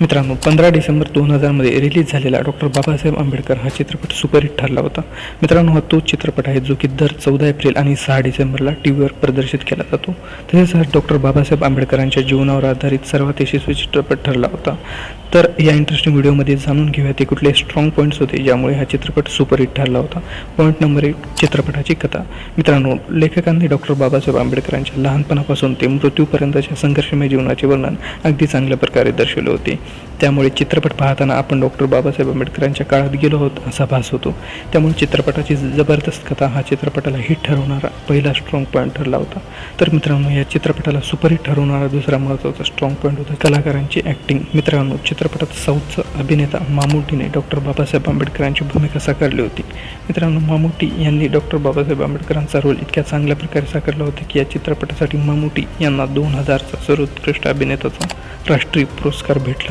मित्रांनो पंधरा डिसेंबर दोन हजारमध्ये रिलीज झालेला डॉक्टर बाबासाहेब आंबेडकर हा चित्रपट सुपरहिट ठरला होता. मित्रांनो हा तोच चित्रपट आहे जो की दर चौदा एप्रिल आणि सहा डिसेंबरला टी व्हीवर प्रदर्शित केला जातो. तसेच हा डॉक्टर बाबासाहेब आंबेडकरांच्या जीवनावर आधारित सर्वात यशस्वी चित्रपट ठरला होता. तर या इंटरेस्टिंग व्हिडिओमध्ये जाणून घेऊया ते कुठले स्ट्रॉंग पॉईंट्स होते ज्यामुळे हा चित्रपट सुपरहिट ठरला होता. पॉईंट नंबर एक चित्रपटाची कथा. मित्रांनो लेखकांनी डॉक्टर बाबासाहेब आंबेडकरांच्या लहानपणापासून ते मृत्यूपर्यंतच्या संघर्षमय जीवनाचे वर्णन अगदी चांगल्या प्रकारे दर्शवले होते. त्यामुळे चित्रपट पाहताना आपण डॉक्टर बाबासाहेब आंबेडकरांच्या काळात गेलो आहोत असा भास होतो. त्यामुळे चित्रपटाची जबरदस्त कथा हा चित्रपटाला हिट ठरवणारा पहिला स्ट्रॉंग पॉईंट ठरला होता. तर मित्रांनो या चित्रपटाला सुपरहिट ठरवणारा दुसरा महत्त्वाचा स्ट्रॉंग पॉईंट होता कलाकारांची ॲक्टिंग मित्रांनो चित्रपटात साऊथचा अभिनेता मामुटीने डॉक्टर बाबासाहेब आंबेडकरांची भूमिका साकारली होती. मित्रांनो मामुटी यांनी डॉक्टर बाबासाहेब आंबेडकरांचा रोल इतक्या चांगल्या प्रकारे साकारला होता की या चित्रपटासाठी मामुटी यांना दोन हजारचा सर्वोत्कृष्ट अभिनेत्याचा राष्ट्रीय पुरस्कार भेटला.